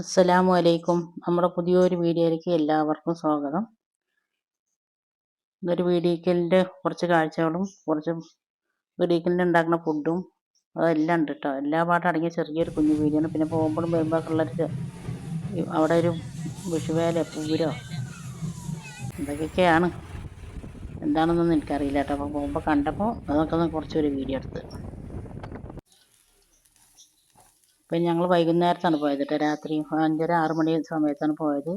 അസ്സലാമു അലൈക്കും. നമ്മുടെ പുതിയൊരു വീഡിയോയിലേക്ക് എല്ലാവർക്കും സ്വാഗതം. ഇതൊരു വീഡിയോക്കലിന്റെ കുറച്ച് കാഴ്ചകളും കുറച്ച് വീഡിയോക്കലിന്റെ ഉണ്ടാക്കുന്ന ഫുഡും അതെല്ലാം ഉണ്ട് കേട്ടോ എല്ലാ പാട്ടും അടങ്ങിയ ചെറിയൊരു കുഞ്ഞു വീഡിയോ ആണ്. പിന്നെ പോകുമ്പോഴും വരുമ്പോഴൊക്കെ ഉള്ളൊരു അവിടെ ഒരു വിഷുവേല പൂരോ എന്തൊക്കെയൊക്കെയാണ്? എന്താണെന്നൊന്നും എനിക്കറിയില്ല കേട്ടോ അപ്പോൾ പോകുമ്പോൾ കണ്ടപ്പോൾ അതൊക്കെ ഒന്ന് കുറച്ചൊരു വീഡിയോ എടുത്ത്. ഇപ്പം ഞങ്ങൾ വൈകുന്നേരത്താണ് പോയത് കേട്ടോ രാത്രി അഞ്ചര ആറ് മണി സമയത്താണ് പോയത്.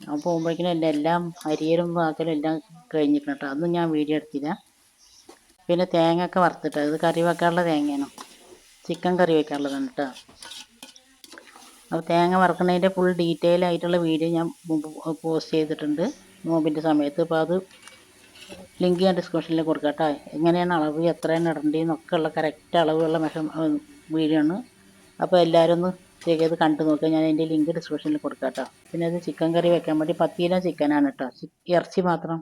അപ്പോൾ പോകുമ്പോഴേക്കിനും എന്റെ എല്ലാം അരിയലും വാക്കലും എല്ലാം കഴിഞ്ഞിരിക്കണം കേട്ടോ അതൊന്നും ഞാൻ വീഡിയോ എടുത്തില്ല. പിന്നെ തേങ്ങ ഒക്കെ വറുത്തിട്ട് ഇത് കറി വെക്കാനുള്ള തേങ്ങയാണ്. ചിക്കൻ കറി വെക്കാനുള്ളതാണ് കേട്ടോ അപ്പോൾ തേങ്ങ വറുക്കുന്നതിന്റെ ഫുൾ ഡീറ്റെയിൽ ആയിട്ടുള്ള വീഡിയോ ഞാൻ പോസ്റ്റ് ചെയ്തിട്ടുണ്ട്. നോമ്പിന്റെ സമയത്ത്. അപ്പോൾ അത് ലിങ്ക് ഞാൻ ഡിസ്ക്രിപ്ഷനിൽ കൊടുക്കാം കേട്ടോ എങ്ങനെയാണ് അളവ് എത്രയാണ് ഇടേണ്ടതെന്നൊക്കെ ഉള്ള കറക്റ്റ് അളവുള്ള മെഷ വീഡിയോ ആണ്. അപ്പോൾ എല്ലാവരും ഒന്ന് ചെയ്ത് കണ്ടു നോക്കുക ഞാൻ അതിന്റെ ലിങ്ക് ഡിസ്ക്രിപ്ഷനിൽ കൊടുക്കാം കേട്ടോ പിന്നെ അത് ചിക്കൻ കറി വെക്കാൻ വേണ്ടി പത്ത് കിലോ ചിക്കനാണ് കേട്ടോ. ഇറച്ചി മാത്രം.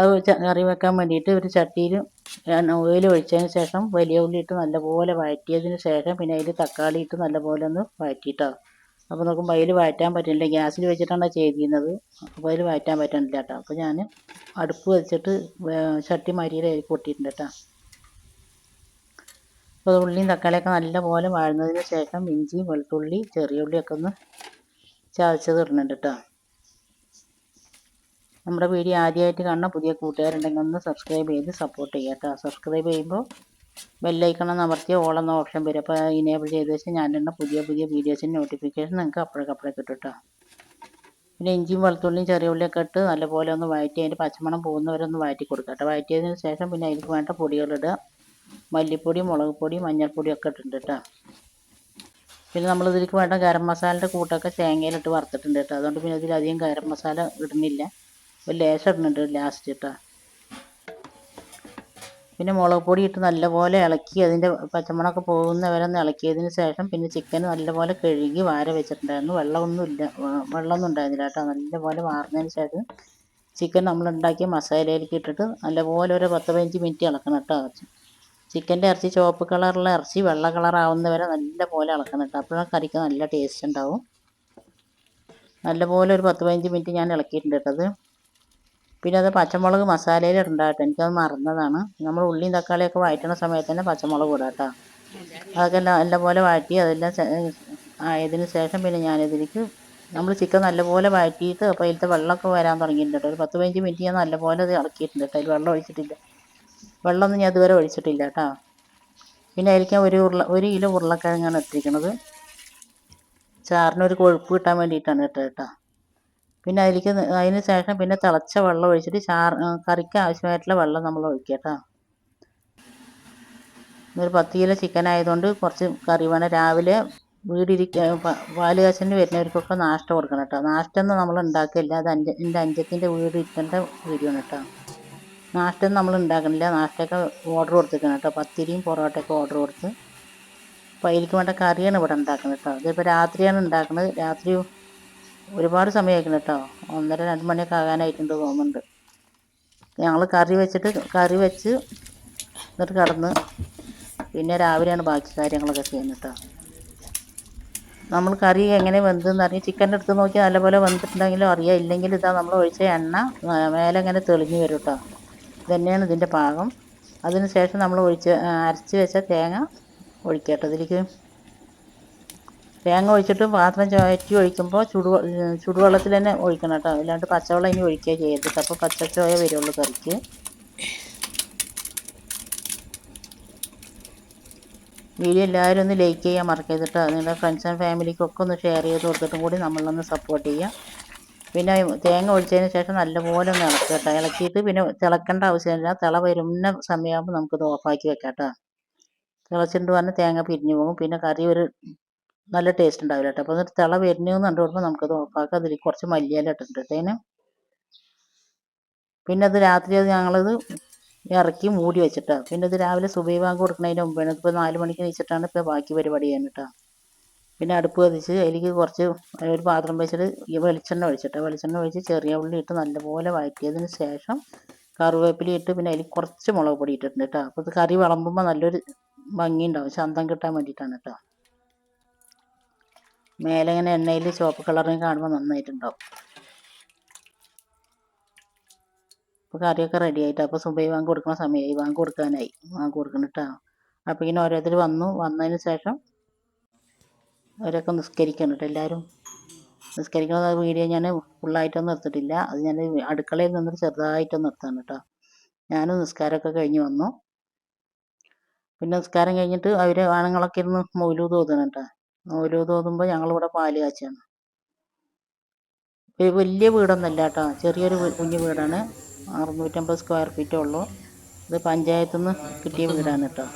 അത് കറി വെക്കാൻ വേണ്ടിയിട്ട് ഒരു ചട്ടിയിൽ ഓയിൽ ഒഴിച്ചതിന് ശേഷം വലിയ ഉള്ളി ഇട്ട് നല്ലപോലെ വഴറ്റിയതിന് ശേഷം പിന്നെ അതിൽ തക്കാളി ഇട്ട് നല്ലപോലെ ഒന്ന് വഴറ്റിയിട്ടോ അപ്പോൾ നോക്കുമ്പോൾ അതിൽ വഴറ്റാൻ പറ്റുന്നില്ല ഗ്യാസിൽ വെച്ചിട്ടാണ് ചെയ്തിരുന്നത്. അപ്പോൾ അതിൽ വഴറ്റാൻ പറ്റുന്നില്ല കേട്ടോ അപ്പോൾ ഞാൻ അടുപ്പ് വെച്ചിട്ട് ചട്ടി മരിയിൽ അരി കൊട്ടിയിട്ടുണ്ട് കേട്ടോ അപ്പോൾ ഉള്ളിയും തക്കാളിയൊക്കെ നല്ലപോലെ വാഴുന്നതിന് ശേഷം ഇഞ്ചി വെളുത്തുള്ളി ചെറിയ ഉള്ളിയൊക്കെ ഒന്ന് ചതച്ചത് ഇടുന്നുണ്ട് കേട്ടോ നമ്മുടെ വീഡിയോ ആദ്യമായിട്ട് കാണുന്ന പുതിയ കൂട്ടുകാരുണ്ടെങ്കിൽ ഒന്ന് സബ്സ്ക്രൈബ് ചെയ്ത് സപ്പോർട്ട് ചെയ്യാം കേട്ടോ സബ്സ്ക്രൈബ് ചെയ്യുമ്പോൾ ബെല്ലൈക്കണം അമർത്തിയ ഓളെന്ന ഓപ്ഷൻ വരും. അപ്പോൾ ഇനേബിൾ ചെയ്ത് വെച്ചാൽ ഞാനിടുന്ന പുതിയ പുതിയ വീഡിയോസിന്റെ നോട്ടിഫിക്കേഷൻ നിങ്ങൾക്ക് അപ്പോഴേക്കപ്പോഴേ അപ്പോഴേക്ക് കിട്ടും കേട്ടോ പിന്നെ ഇഞ്ചിയും വെളുത്തുള്ളിയും ചെറിയ ഉള്ളിയൊക്കെ ഇട്ട് നല്ലപോലെ ഒന്ന് വഴറ്റി അതിന്റെ പച്ചമണം പോകുന്നവരെ ഒന്ന് വഴറ്റി കൊടുക്കുക കേട്ടോ വഴറ്റിയതിന് ശേഷം പിന്നെ അതിലേക്ക് വേണ്ട പൊടികളിടുക മല്ലിപ്പൊടി മുളക് പൊടി മഞ്ഞൾപ്പൊടി ഒക്കെ ഇട്ടിട്ടുണ്ട് കേട്ടോ പിന്നെ നമ്മൾ ഇതിലേക്ക് വേണ്ട ഗരം മസാലയുടെ കൂട്ടൊക്കെ തേങ്ങയിലിട്ട് വറുത്തിട്ടുണ്ട് കേട്ടോ അതുകൊണ്ട് പിന്നെ ഇതിലധികം ഗരം മസാല ഇടുന്നില്ല. ഒരു ലേശം ഇടുന്നുണ്ട് ലാസ്റ്റ് കേട്ടോ പിന്നെ മുളക് പൊടി ഇട്ട് നല്ലപോലെ ഇളക്കി അതിന്റെ പച്ചമുളക് പോകുന്ന വരെ ഒന്ന് ഇളക്കിയതിന് ശേഷം പിന്നെ ചിക്കൻ നല്ലപോലെ കഴുകി വാര വെച്ചിട്ടുണ്ടായിരുന്നു. വെള്ളമൊന്നുമില്ല. വെള്ളമൊന്നും ഉണ്ടായിരുന്നില്ല കേട്ടോ. നല്ലപോലെ വാർന്നതിന് ശേഷം ചിക്കൻ നമ്മൾ ഉണ്ടാക്കിയ മസാലയിലേക്ക് ഇട്ടിട്ട് നല്ലപോലെ ഒരു പത്ത് പതിനഞ്ച് മിനിറ്റ് ഇളക്കണം കേട്ടോ. ചിക്കന്റെ ഇറച്ചി ചുവപ്പ് കളറുള്ള ഇറച്ചി വെള്ള കളറാവുന്ന വരെ നല്ലപോലെ ഇളക്കണം കേട്ടോ. അപ്പോഴാണ് കറിക്ക് നല്ല ടേസ്റ്റ് ഉണ്ടാവും. നല്ലപോലെ ഒരു പത്ത് പതിനഞ്ച് മിനിറ്റ് ഞാൻ ഇളക്കിയിട്ടുണ്ട് കേട്ടോ അത്. പിന്നെ അത് പച്ചമുളക് മസാലയിൽ ഇടണ്ടാട്ടോ. എനിക്കത് മറന്നതാണ്. നമ്മൾ ഉള്ളിയും തക്കാളിയൊക്കെ വഴറ്റണ സമയത്ത് തന്നെ പച്ചമുളക് ഇടാം കേട്ടോ. അതൊക്കെ എല്ലാം നല്ലപോലെ വഴറ്റി അതെല്ലാം ആയതിന് ശേഷം പിന്നെ ഞാനിതിലേക്ക് നമ്മൾ ചിക്കൻ നല്ലപോലെ വഴറ്റിയിട്ട് അപ്പോൾ അതിലത്തെ വെള്ളമൊക്കെ വരാൻ തുടങ്ങിയിട്ടുണ്ട് ഒരു പത്ത് പതിനഞ്ച് മിനിറ്റ് ഞാൻ നല്ലപോലെ അത് ഇളക്കിയിട്ടുണ്ട് കേട്ടോ. അതിൽ വെള്ളം ഒഴിച്ചിട്ടില്ല. വെള്ളമൊന്നും ഞാൻ ഇതുവരെ ഒഴിച്ചിട്ടില്ല കേട്ടോ. പിന്നെ അതിലേക്ക് ഒരു ഉരുള ഒരു കിലോ ഉരുളക്കിഴങ്ങാണ് ഇട്ടിരിക്കുന്നത്. ചാറിനൊരു കൊഴുപ്പ് കിട്ടാൻ വേണ്ടിയിട്ടാണ് കേട്ടോ കേട്ടോ. പിന്നെ അതിലേക്ക് അതിന് ശേഷം പിന്നെ തിളച്ച വെള്ളം ഒഴിച്ചിട്ട് ചാർ കറിക്ക് ആവശ്യമായിട്ടുള്ള വെള്ളം നമ്മൾ ഒഴിക്കുക കേട്ടോ. ഒരു പത്ത് കിലോ ചിക്കൻ ആയതുകൊണ്ട് കുറച്ച് കറി വേണം. രാവിലെ വീടിരിക്ക പാൽ കാശിന് വരുന്നവർക്കൊക്കെ നാഷ്ട കൊടുക്കണം കേട്ടോ. നാഷ്ടൊന്നും നമ്മൾ ഉണ്ടാക്കില്ല. അത് അഞ്ച എന്റെ അഞ്ചത്തിന്റെ വീട് ഇരിക്കേണ്ട ആണ് കേട്ടോ. നാഷ്ടൊന്നും നമ്മൾ ഉണ്ടാക്കണില്ല. നാഷ്ടയൊക്കെ ഓർഡർ കൊടുത്തിരിക്കണം കേട്ടോ. പത്തിരിയും പൊറോട്ടയൊക്കെ ഓർഡർ കൊടുത്ത്. അപ്പോൾ അതിലേക്ക് വേണ്ട കറിയാണ് ഇവിടെ ഉണ്ടാക്കുന്നത് കേട്ടോ. ഇതിപ്പോൾ രാത്രിയാണ് ഉണ്ടാക്കുന്നത്. രാത്രി ഒരുപാട് സമയമായിരിക്കണം കേട്ടോ ഒന്നര രണ്ട് മണിയൊക്കെ ആകാനായിട്ടുണ്ട് തോന്നുന്നുണ്ട്. ഞങ്ങൾ കറി വെച്ചിട്ട് കറി വെച്ച് എന്നിട്ട് കടന്ന് പിന്നെ രാവിലെയാണ് ബാക്കി കാര്യങ്ങളൊക്കെ ചെയ്യുന്നത് കേട്ടോ നമ്മൾ കറി എങ്ങനെ വെന്തെന്ന് അറിയാം. ചിക്കന്റെ അടുത്ത് നോക്കി നല്ലപോലെ വെന്തിട്ടുണ്ടെങ്കിലും അറിയാം. ഇല്ലെങ്കിൽ ഇതാ നമ്മൾ ഒഴിച്ച എണ്ണ മേലെ ഇങ്ങനെ തെളിഞ്ഞു വരും കേട്ടോ ഇതന്നെയാണ് ഇതിന്റെ പാകം. അതിന് ശേഷം നമ്മൾ ഒഴിച്ച് അരച്ച് വെച്ച തേങ്ങ ഒഴിക്കാം കേട്ടോ ഇതിലേക്ക് തേങ്ങ ഒഴിച്ചിട്ട് പാത്രം ചുഴറ്റി ഒഴിക്കുമ്പോൾ ചുടു ചുടുവെള്ളത്തിൽ തന്നെ ഒഴിക്കണം കേട്ടോ. അല്ലാണ്ട് പച്ചവെള്ളം ഇനി ഒഴിക്കുക ചെയ്യരുത്. അപ്പോൾ പച്ചച്ചോയ വരുള്ളൂ കറിക്ക്. വീഡിയോ എല്ലാവരും ഒന്ന് ലൈക്ക് ചെയ്യാൻ മറക്കരുത് കേട്ടോ. നിങ്ങളുടെ ഫ്രണ്ട്സ് ആൻഡ് ഫാമിലിക്കൊക്കെ ഒന്ന് ഷെയർ ചെയ്ത് കൊടുത്തിട്ടും കൂടി നമ്മളൊന്ന് സപ്പോർട്ട് ചെയ്യുക പിന്നെ തേങ്ങ ഒഴിച്ചതിന് ശേഷം നല്ലപോലെ ഒന്ന് ഇളക്കുക കേട്ടോ. ഇളക്കിയിട്ട് പിന്നെ തിളക്കേണ്ട ആവശ്യമില്ല. തിള വരുന്ന സമയമാകുമ്പോൾ നമുക്കിത് ഓഫാക്കി വെക്കാം കേട്ടോ. തിളച്ചിട്ട് വന്ന് തേങ്ങ പിരിഞ്ഞു പോകും. പിന്നെ കറി ഒരു നല്ല ടേസ്റ്റ് ഉണ്ടാവില്ല കേട്ടോ അപ്പോൾ എന്നിട്ട് തിള വരുന്നതെന്ന് കണ്ടു കൊടുക്കുമ്പോൾ നമുക്കത് ഓഫാക്കാം അതിൽ കുറച്ച് മല്ലിയില ഇട്ടിട്ടുണ്ട് അതിന് പിന്നെ അത് രാത്രി അത് ഞങ്ങളത് ഇറക്കി മൂടി വെച്ചിട്ടാണ് പിന്നെ അത് രാവിലെ സുബൈ ബാങ്ക് കൊടുക്കുന്നതിന് മുമ്പാണ്. ഇപ്പോൾ നാല് മണിക്ക് വെച്ചിട്ടാണ് ഇപ്പോൾ ബാക്കി പരിപാടി ചെയ്യാൻ കേട്ടോ പിന്നെ അടുപ്പ് കത്തിച്ച് അതിലേക്ക് കുറച്ച് ഒരു പാത്രം വെച്ചിട്ട് ഈ വെളിച്ചെണ്ണ ഒഴിച്ചിട്ട്. വെളിച്ചെണ്ണ ഒഴിച്ച് ചെറിയ ഉള്ളി ഇട്ട് നല്ലപോലെ വഴറ്റിയതിന് ശേഷം കറിവേപ്പില ഇട്ട് പിന്നെ അതിൽ കുറച്ച് മുളക് പൊടി ഇട്ടിട്ടുണ്ട് കേട്ടോ അപ്പോൾ ഇത് കറി വിളമ്പുമ്പോൾ നല്ലൊരു ഭംഗി ഉണ്ടാവും ചന്തം കിട്ടാൻ വേണ്ടിയിട്ടാണ് കേട്ടോ മേലെ ഇങ്ങനെ എണ്ണയിൽ ചുവപ്പ് കളറിന് കാണുമ്പോൾ നന്നായിട്ടുണ്ടാവും. അപ്പോൾ കറിയൊക്കെ റെഡി ആയിട്ട്? അപ്പോൾ സുബൈ വാങ്ങി കൊടുക്കുന്ന സമയമായി വാങ്ങി കൊടുക്കാനായി. വാങ്ങി കൊടുക്കണിട്ടാണ് അപ്പോൾ ഇങ്ങനെ ഓരോരുത്തർ വന്നു. വന്നതിന് ശേഷം അവരൊക്കെ നിസ്കരിക്കണം എല്ലാവരും നിസ്കരിക്കുന്ന വീഡിയോ ഞാൻ ഫുള്ളായിട്ടൊന്നും എടുത്തിട്ടില്ല. അത് ഞാൻ അടുക്കളയിൽ നിന്ന് ചെറുതായിട്ടൊന്നും നിർത്താണ് കേട്ടോ ഞാനും നിസ്കാരമൊക്കെ കഴിഞ്ഞ് വന്നു. പിന്നെ നിസ്കാരം കഴിഞ്ഞിട്ട് അവർ ആണുങ്ങളൊക്കെ ഇരുന്ന് മൗലൂദ് ഓതണം കേട്ടോ മൗലൂദ് തോന്നുമ്പോൾ ഞങ്ങളിവിടെ പാൽ കാച്ചാണ്. ഇപ്പോൾ വലിയ വീടൊന്നുമല്ല കേട്ടോ. ചെറിയൊരു കുഞ്ഞു വീടാണ്. അറുന്നൂറ്റമ്പത് സ്ക്വയർ ഫീറ്റേ ഉള്ളൂ. ഇത് പഞ്ചായത്തു നിന്ന് കിട്ടിയ വീടാണ് കേട്ടോ.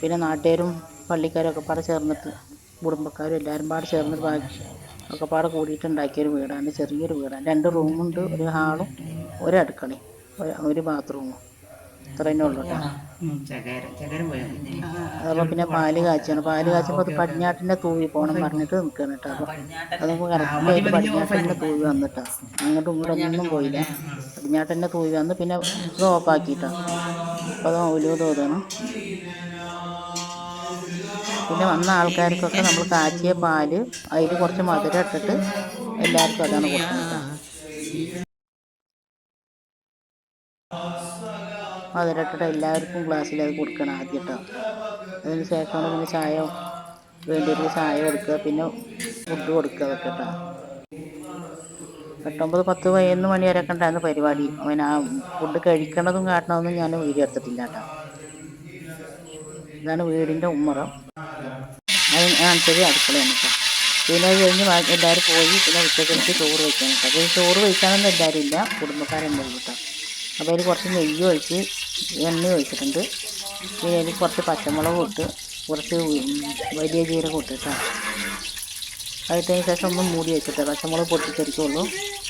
പിന്നെ നാട്ടുകാരും പള്ളിക്കാരും ഒക്കെ പാടെ ചേർന്നിട്ട് കുടുംബക്കാരും എല്ലാവരും പാടെ ചേർന്നിട്ട് ബാക്കി ഒക്കെ പാടെ കൂടിയിട്ടുണ്ടാക്കിയൊരു വീടാണ്. ചെറിയൊരു വീടാണ്. രണ്ട് റൂമുണ്ട് ഒരു ഹാളും ഒരു അടുക്കളയും ഒരു ബാത്റൂമും. ഇത്ര തന്നെ ഉള്ളൂ കേട്ടോ. അപ്പോൾ പിന്നെ പാൽ കാച്ചാണ് പാൽ കാച്ചപ്പോ അത് പടിഞ്ഞാട്ടിന്റെ തൂവി പോകണം പറഞ്ഞിട്ട് നിൽക്കുകയാണ് കേട്ടോ. അപ്പോൾ കറക്റ്റ് കറക്റ്റായിട്ട് പടിഞ്ഞാട്ടിന്റെ തൂവി വന്നിട്ടാ. അങ്ങോട്ടും ഇങ്ങോട്ടും ഒന്നും പോയില്ല. പടിഞ്ഞാട്ടിന്റെ തൂവി വന്ന് പിന്നെ ഇത് ഓഫാക്കിട്ടോ അപ്പോൾ അത് ഓലോ തോന്നണം പിന്നെ വന്ന ആൾക്കാർക്കൊക്കെ നമ്മൾ കാച്ചിയ പാൽ അതിൽ കുറച്ച് മധുരം ഇട്ടിട്ട് എല്ലാവർക്കും അതാണ് കൊടുക്കുന്നത്. മധുരം ഇട്ടിട്ട് എല്ലാവർക്കും ഗ്ലാസ്സിൽ അത് കൊടുക്കണം ആദ്യം കേട്ടോ അതിന് ശേഷമാണ് പിന്നെ ചായ വേണ്ടിയിട്ട് ചായ കൊടുക്കുക പിന്നെ ഫുഡ് കൊടുക്കുക അതൊക്കെ കേട്ടോ എട്ടൊമ്പത് പത്ത് പതിനൊന്ന് മണി വരെ ഉണ്ടായിരുന്നു പരിപാടി. അവൻ ആ ഫുഡ് കഴിക്കണതും കാട്ടണതൊന്നും ഞാൻ വീഡിയോ എടുത്തിട്ടില്ല കേട്ടോ ഇതാണ് വീടിന്റെ ഉമ്മറം. അത് കാണിച്ചത് അടുക്കളയാണ് കേട്ടോ പിന്നെ അത് കഴിഞ്ഞ് എല്ലാവരും പോയി. പിന്നെ ഉച്ചക്കഴിച്ച് ചോറ് വയ്ക്കാൻ കേട്ടോ അപ്പോൾ ചോറ് വയ്ക്കാനൊന്നും എല്ലാവരും ഇല്ല. കുടുംബക്കാരെന്തായാലും കേട്ടോ അപ്പോൾ അതിൽ കുറച്ച് നെയ്യ് ഒഴിച്ച് എണ്ണ ഒഴിച്ചിട്ടുണ്ട്. പിന്നെ അതിൽ കുറച്ച് പച്ചമുളക് ഇട്ട് കുറച്ച് വലിയ ജീരകം ഇട്ട് കേട്ടോ അതിട്ടതിന് ശേഷം ഒന്ന് മൂടി വെച്ചിട്ട് പച്ചമുളക് പൊട്ടിച്ചെടുക്കുള്ളൂ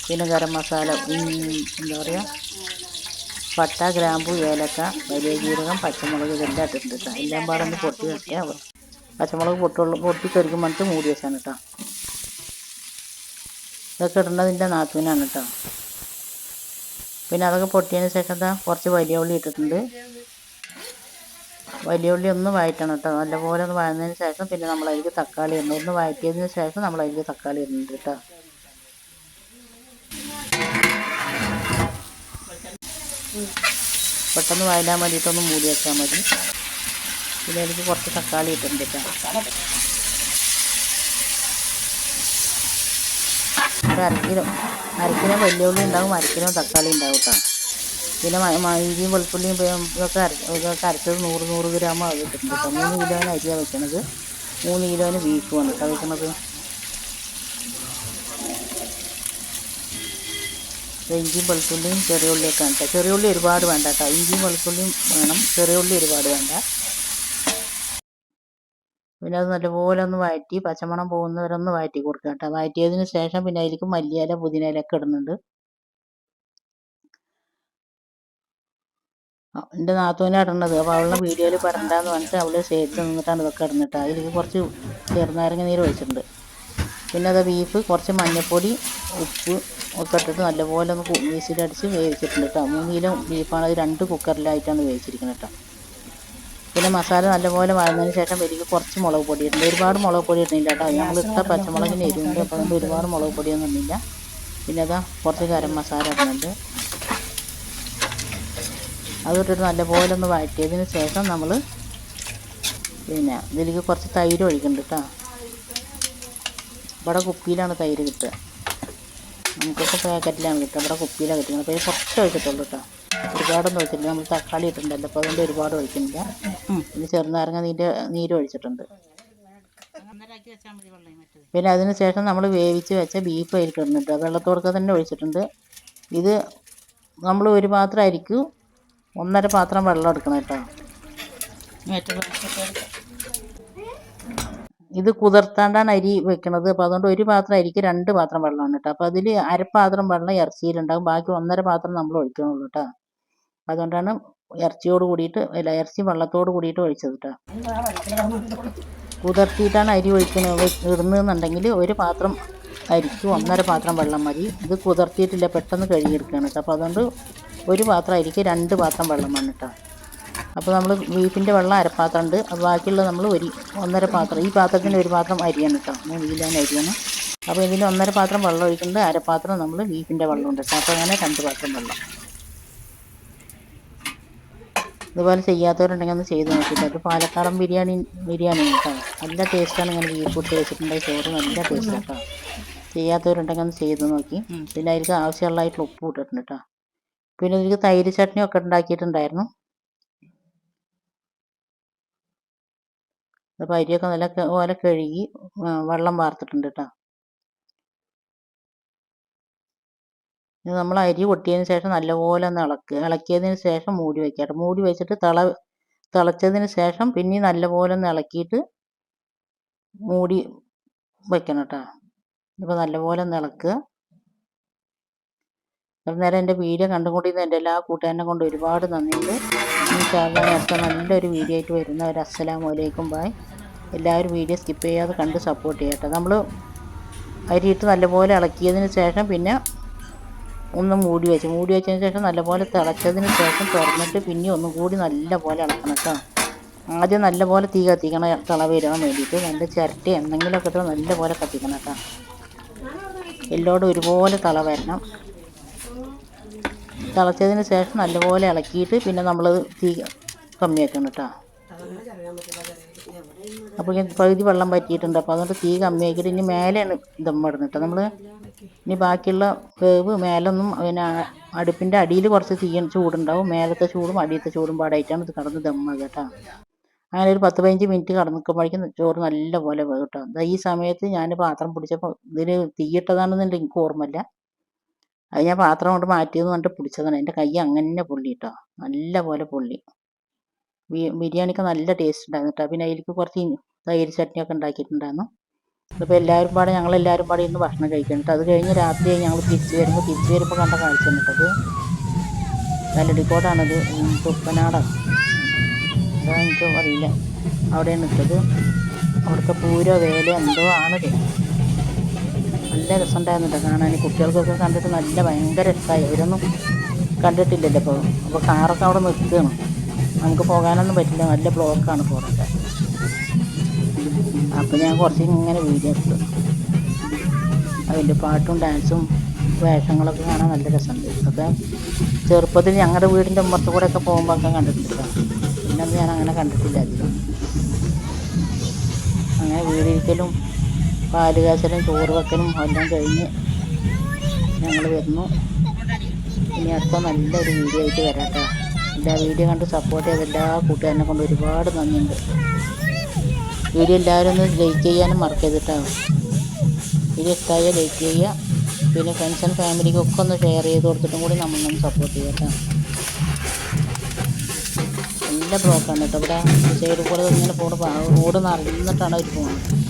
പിന്നെ ഗരം മസാല എന്താ പറയുക പട്ട ഗ്രാമ്പു ഏലക്ക വലിയ ജീരകം പച്ചമുളക് ഇതെല്ലാം ഇട്ടിട്ടുണ്ട് കേട്ടോ എല്ലാം പാടെ ഒന്ന് പൊട്ടി വെക്കുക പച്ചമുളക് പൊട്ടുള്ള പൊട്ടി തെറിക്കും പറഞ്ഞിട്ട് മൂടി വെച്ചാണ് കേട്ടോ ഇതൊക്കെ ഇടേണ്ടതിന്റെ നാത്തൂനാണ് കേട്ടോ പിന്നെ അതൊക്കെ പൊട്ടിയതിന് ശേഷം കുറച്ച് വലിയ ഉള്ളി ഇട്ടിട്ടുണ്ട്. വലിയ ഉള്ളി ഒന്ന് വഴറ്റണം കേട്ടോ നല്ലപോലെ ഒന്ന് വഴന്നതിന് ശേഷം പിന്നെ നമ്മൾ അതിലേക്ക് തക്കാളി ഇടണം. ഒന്ന് വഴറ്റിയതിന് ശേഷം നമ്മൾ അതിലേക്ക് തക്കാളി ഇടുന്നുണ്ട് കേട്ടോ പെട്ടെന്ന് വയലാൻ വേണ്ടിയിട്ടൊന്ന് മൂടി വെച്ചാൽ മതി. പിന്നെ എനിക്ക് കുറച്ച് തക്കാളി ഇട്ടിട്ടുണ്ട് കേട്ടോ ഒരു അരക്കിലോ അരക്കിലോ വലിയ ഉള്ളി ഉണ്ടാവും അരക്കിലോ തക്കാളി ഉണ്ടാവും കേട്ടോ പിന്നെ വെളുപ്പുള്ളിയും ഇഞ്ചിയും വെളുത്തുള്ളിയും പേ- ഇതൊക്കെ അര ഇതൊക്കെ അരച്ചത് നൂറ് നൂറ് ഗ്രാം അത് ഇട്ടിട്ടുണ്ട് കേട്ടോ മൂന്ന് കിലോന് അരിയാണ് വെക്കണത്. മൂന്ന് കിലോന് ബീഫുമാണ് കേട്ടോ വെക്കണത്. ഇഞ്ചിയും വെളുത്തുള്ളിയും ചെറിയ ഉള്ളിയൊക്കെ കേട്ടോ ചെറിയ ഉള്ളി ഒരുപാട് വേണ്ട കേട്ടോ ഇഞ്ചിയും വെളുത്തുള്ളിയും വേണം. ചെറിയ ഉള്ളി ഒരുപാട് വേണ്ട. പിന്നെ അത് നല്ലപോലെ ഒന്ന് വഴറ്റി പച്ചമണം പോകുന്നവരെ ഒന്ന് വഴറ്റി കൊടുക്കുക കേട്ടോ. വഴറ്റിയതിന് ശേഷം പിന്നെ അതിലേക്ക് മല്ലിയില പുതിനയില ഒക്കെ ഇടുന്നുണ്ട്. എന്റെ നാത്തൂനെ ഇടണത്. അപ്പോൾ അവളുടെ വീഡിയോയിൽ പറഞ്ഞിട്ടാന്ന് പറഞ്ഞിട്ട് അവൾ സൈഡിൽ നിന്നിട്ടാണ് ഇതൊക്കെ ഇടുന്നിട്ട് അതിലേക്ക് കുറച്ച് ചെറുനാരങ്ങ നീര് ഒഴിച്ചിട്ടുണ്ട്. പിന്നെ അത് ബീഫ് കുറച്ച് മഞ്ഞൾപ്പൊടി ഉപ്പ് ഒക്കെ ഇട്ടിട്ട് നല്ലപോലെ ഒന്ന് വിസിലടിച്ച് വേവിച്ചിട്ടുണ്ട് കേട്ടോ. മൂന്ന് കിലോ ബീഫാണ്. അത് രണ്ട് കുക്കറിലായിട്ടാണ് വേവിച്ചിരിക്കുന്നത് കേട്ടോ. പിന്നെ മസാല നല്ലപോലെ വഴന്നതിന് ശേഷം വലിയ കുറച്ച് മുളക് പൊടി ഇടണം. ഒരുപാട് മുളക് പൊടി ഇടുന്നില്ല കേട്ടോ. ഞങ്ങൾ ഇട്ട പച്ചമുളകിന് എരിവുണ്ട്. അപ്പോൾ അതുകൊണ്ട് ഒരുപാട് മുളക് പൊടിയൊന്നും ഇല്ല പിന്നെ അതാ കുറച്ച് ഗരം മസാല ഇടുന്നുണ്ട്. അതിട്ടിട്ട് നല്ലപോലെ ഒന്ന് വഴറ്റിയതിന് ശേഷം നമ്മൾ പിന്നെ ഇതിലേക്ക് കുറച്ച് തൈര് ഒഴിക്കുന്നുണ്ട് കേട്ടോ. ഇവിടെ കുപ്പിയിലാണ് തൈര് കിട്ടുക. നമുക്കൊക്കെ പാക്കറ്റിലാണ് കിട്ടുക. ഇവിടെ കുപ്പിയിലാണ് കിട്ടുന്നത്. അപ്പോൾ ഇത് കുറച്ച് ഒഴിച്ചിട്ടുള്ളൂ കേട്ടോ. ഒരുപാടൊന്നും ഒഴിച്ചിട്ടില്ല. നമ്മൾ തക്കാളി ഇട്ടിട്ടുണ്ടല്ലോ. അപ്പോൾ അതുകൊണ്ട് ഒരുപാട് ഒഴിക്കുന്നില്ല. പിന്നെ ചെറുനാരങ്ങ നീര് നീര് ഒഴിച്ചിട്ടുണ്ട്. പിന്നെ അതിന് ശേഷം നമ്മൾ വേവിച്ച് വെച്ച ബീഫ് കിടന്നിട്ട് വെള്ളത്തോടൊക്കെ തന്നെ ഒഴിച്ചിട്ടുണ്ട്. ഇത് നമ്മൾ ഒരു പാത്രം അരിക്കും. ഒന്നര പാത്രം വെള്ളം എടുക്കണം കേട്ടോ. ഇത് കുതിർത്താണ്ടാണ് അരി വെക്കണത്. അപ്പോൾ അതുകൊണ്ട് ഒരു പാത്രം അരിക്ക് രണ്ട് പാത്രം വെള്ളമാണ് കേട്ടോ. അപ്പോൾ അതിൽ അരപ്പാത്രം വെള്ളം ഇറച്ചിയിലുണ്ടാകും ബാക്കി ഒന്നര പാത്രം നമ്മൾ ഒഴിക്കണുള്ളൂ കേട്ടോ. അതുകൊണ്ടാണ് ഇറച്ചിയോട് കൂടിയിട്ട് അല്ല ഇറച്ചി വെള്ളത്തോട് കൂടിയിട്ട് ഒഴിച്ചത് കേട്ടോ കുതിർത്തിയിട്ടാണ് അരി ഒഴിക്കുന്നത്. ഇടുന്നതെന്നുണ്ടെങ്കിൽ ഒരു പാത്രം അരിക്ക് ഒന്നര പാത്രം വെള്ളം മതി. ഇത് കുതിർത്തിയിട്ടില്ല പെട്ടെന്ന് കഴുകിയെടുക്കുകയാണ് കേട്ടോ അപ്പോൾ അതുകൊണ്ട് ഒരു പാത്രം അരിക്ക് രണ്ട് പാത്രം വെള്ളം വേണം കേട്ടോ അപ്പോൾ നമ്മൾ ബീഫിന്റെ വെള്ളം അരപ്പാത്രം ഉണ്ട്. അത് ബാക്കിയുള്ളത് നമ്മൾ ഒരു ഒന്നര പാത്രം ഈ പാത്രത്തിന് ഒരു പാത്രം അരിയാണ് കേട്ടോ മൂന്ന് കിലോന് അരിയാണ്. അപ്പോൾ ഇതിന് ഒന്നര പാത്രം വെള്ളം ഒഴിക്കുന്നുണ്ട് അരപ്പാത്രം നമ്മൾ ബീഫിന്റെ വെള്ളം ഉണ്ട് കേട്ടോ അപ്പോൾ അങ്ങനെ രണ്ട് പാത്രം വെള്ളം. ഇതുപോലെ ചെയ്യാത്തവരുണ്ടെങ്കിൽ ഒന്ന് ചെയ്ത് നോക്കിയിട്ട്. അത് പാലക്കാടൻ ബിരിയാണി ബിരിയാണി കേട്ടോ. നല്ല ടേസ്റ്റാണ് ഇങ്ങനെ ബീഫ് കൂട്ടി വെച്ചിട്ടുണ്ടെങ്കിൽ ചോറ് നല്ല ടേസ്റ്റ് കേട്ടോ. ചെയ്യാത്തവരുണ്ടെങ്കിൽ ഒന്ന് ചെയ്ത് നോക്കി. പിന്നെ അതിൽ ആവശ്യമുള്ളതായിട്ടുള്ള ഉപ്പ് ഇട്ടിട്ടുണ്ട് കേട്ടോ. പിന്നെ ഇതിലേക്ക് തൈര് ചട്നി ഒക്കെ ഉണ്ടാക്കിയിട്ടുണ്ടായിരുന്നു. അപ്പോൾ അരിയൊക്കെ നല്ല പോലെ കഴുകി വെള്ളം വാർത്തിട്ടുണ്ട് കേട്ടോ. ഇത് നമ്മൾ അരി കൊട്ടിയതിന് ശേഷം നല്ലപോലെ ഒന്ന് ഇളക്കുക ഇളക്കിയതിന് ശേഷം മൂടി വയ്ക്കുക മൂടി വെച്ചിട്ട് തിള തിളച്ചതിന് ശേഷം പിന്നെ നല്ലപോലെ ഒന്ന് ഇളക്കിയിട്ട് മൂടി വെക്കണം കേട്ടോ. ഇപ്പോൾ നല്ലപോലെ ഒന്ന് ഇളക്കുക അന്നേരം നേരം എന്റെ വീഡിയോ കണ്ടുകൊണ്ടിരുന്ന എന്റെ എല്ലാ കൂട്ടുകാരനെ കൊണ്ട് ഒരുപാട് നന്ദിയുണ്ട്. ഈ ചാനൽ നല്ലൊരു വീഡിയോ ആയിട്ട് വരുന്നവർ അസ്സലാമു അലൈക്കും. ബായ് എല്ലാവരും വീഡിയോ സ്കിപ്പ് ചെയ്യാതെ കണ്ട് സപ്പോർട്ട് ചെയ്യട്ടെ നമ്മൾ അരിയിട്ട് നല്ലപോലെ ഇളക്കിയതിന് ശേഷം പിന്നെ ഒന്ന് മൂടി വെച്ച് മൂടി വെച്ചതിന് ശേഷം നല്ലപോലെ തിളച്ചതിന് ശേഷം തുറന്നിട്ട് പിന്നെ ഒന്നും കൂടി നല്ലപോലെ ഇളക്കണം കേട്ടോ ആദ്യം നല്ലപോലെ തീ കത്തിക്കണം തിള വരാൻ വേണ്ടിയിട്ട് നല്ല ചിരട്ട എന്തെങ്കിലുമൊക്കെ ഇട്ട് നല്ലപോലെ കത്തിക്കണം കേട്ടോ എല്ലോടും ഒരുപോലെ തിള വരണം. തിളച്ചതിന് ശേഷം നല്ലപോലെ ഇളക്കിയിട്ട് പിന്നെ നമ്മൾ തീ കമ്മിയാക്കണം കേട്ടോ അപ്പോൾ ഇങ്ങനെ പകുതി വെള്ളം പറ്റിയിട്ടുണ്ട്. അപ്പോൾ അതുകൊണ്ട് തീ കമ്മിയാക്കിയിട്ട് ഇനി മേലെയാണ് ദമ്മ കേട്ടോ നമ്മൾ ഇനി ബാക്കിയുള്ള വേവ് മേലൊന്നും പിന്നെ അടുപ്പിന്റെ അടിയിൽ കുറച്ച് തീ ചൂടുണ്ടാവും. മേലത്തെ ചൂടും അടിയത്തെ ചൂടും പാടായിട്ടാണ് ഇത് കടന്ന് ദമ്മ കേട്ടോ അങ്ങനെ ഒരു പത്ത് പതിനഞ്ച് മിനിറ്റ് കടന്ന് നിൽക്കുമ്പോഴേക്കും ചോറ് നല്ല പോലെ വേവും കേട്ടോ ദാ ഈ സമയത്ത് ഞാൻ പാത്രം പിടിച്ചപ്പോൾ ഇതിന് തീയിട്ടതാണെന്നുണ്ടെങ്കിൽ എനിക്ക് ഓർമ്മയില്ല. അത് ഞാൻ പാത്രം കൊണ്ട് മാറ്റിയെന്ന് പറഞ്ഞിട്ട് പിടിച്ചതാണ്. എന്റെ കൈ അങ്ങനെ പൊള്ളി കേട്ടോ നല്ല പോലെ പൊള്ളി. ബിരിയാണിക്ക് നല്ല ടേസ്റ്റ് ഉണ്ടായിരുന്നു കേട്ടോ പിന്നെ അതിലേക്ക് കുറച്ച് തൈര് ചട്നിയൊക്കെ ഉണ്ടാക്കിയിട്ടുണ്ടായിരുന്നു. അപ്പോൾ എല്ലാവരും പാടെ ഞങ്ങൾ എല്ലാവരും പാടെ ഇന്ന് ഭക്ഷണം കഴിക്കുന്നുണ്ട് അത് കഴിഞ്ഞ് രാത്രി ഞങ്ങൾ തിരിച്ച് വരുമ്പോൾ തിരിച്ച് വരുമ്പോൾ കണ്ട കാഴ്ച കേട്ടത് കല്ലടിക്കോടാണത് തുപ്പനാട. എന്താ എനിക്ക് അറിയില്ല. അവിടെയാണ് ഇട്ടത് അവിടുത്തെ പൂരോ വേലോ എന്തോ ആണത് നല്ല രസമുണ്ടായിരുന്നു കേട്ടോ കാണാൻ കുട്ടികൾക്കൊക്കെ കണ്ടിട്ട് നല്ല ഭയങ്കര ഇഷ്ടമായി അവരൊന്നും കണ്ടിട്ടില്ലല്ലോ ഇപ്പോൾ അപ്പോൾ കാറൊക്കെ അവിടെ നിർത്തുകയാണ് നമുക്ക് പോകാനൊന്നും പറ്റില്ല. നല്ല ബ്ലോക്കാണ് പോകേണ്ടത് അപ്പോൾ ഞാൻ കുറച്ച് ഇങ്ങനെ വീഡിയോ എടുത്തു. അതിന്റെ പാട്ടും ഡാൻസും വേഷങ്ങളൊക്കെ കാണാൻ നല്ല രസമുണ്ട്. അതൊക്കെ ചെറുപ്പത്തിൽ ഞങ്ങളുടെ വീടിന്റെ മുമ്പത്ത് കൂടെ ഒക്കെ പോകുമ്പോൾ ഒക്കെ കണ്ടിട്ടില്ല പിന്നെ ഞാൻ അങ്ങനെ കണ്ടിട്ടില്ല അധികം. അങ്ങനെ വീടിരിക്കലും പാൽ കാച്ചലും ചോറ് വെക്കലും എല്ലാം കഴിഞ്ഞ് ഞങ്ങൾ വരുന്നു. ഇനി അടുത്ത നല്ലൊരു വീഡിയോ ആയിട്ട് വരാം കേട്ടോ. എല്ലാ വീഡിയോ കണ്ട് സപ്പോർട്ട് ചെയ്ത എല്ലാ കൂട്ടുകാരനെ കൊണ്ട് ഒരുപാട് നന്ദിയുണ്ട്. വീഡിയോ എല്ലാവരും ഒന്ന് ലൈക്ക് ചെയ്യാനും മറക്കരുത് കേട്ടോ. വീഡിയോ ഇഷ്ടമായ ലൈക്ക് ചെയ്യുക. പിന്നെ ഫ്രണ്ട്സ് ആൻഡ് ഫാമിലിക്കൊക്കെ ഒന്ന് ഷെയർ ചെയ്ത് കൊടുത്തിട്ടും കൂടി നമ്മളൊന്ന് സപ്പോർട്ട് ചെയ്യുക കേട്ടോ. നല്ല ബ്ലോക്കാണ് കേട്ടോ. ഇവിടെ ചെയ്ത് കൂടെ ഇങ്ങനെ ഫോൺ റോഡ് നിറഞ്ഞിട്ടാണ് അവർ പോകുന്നത്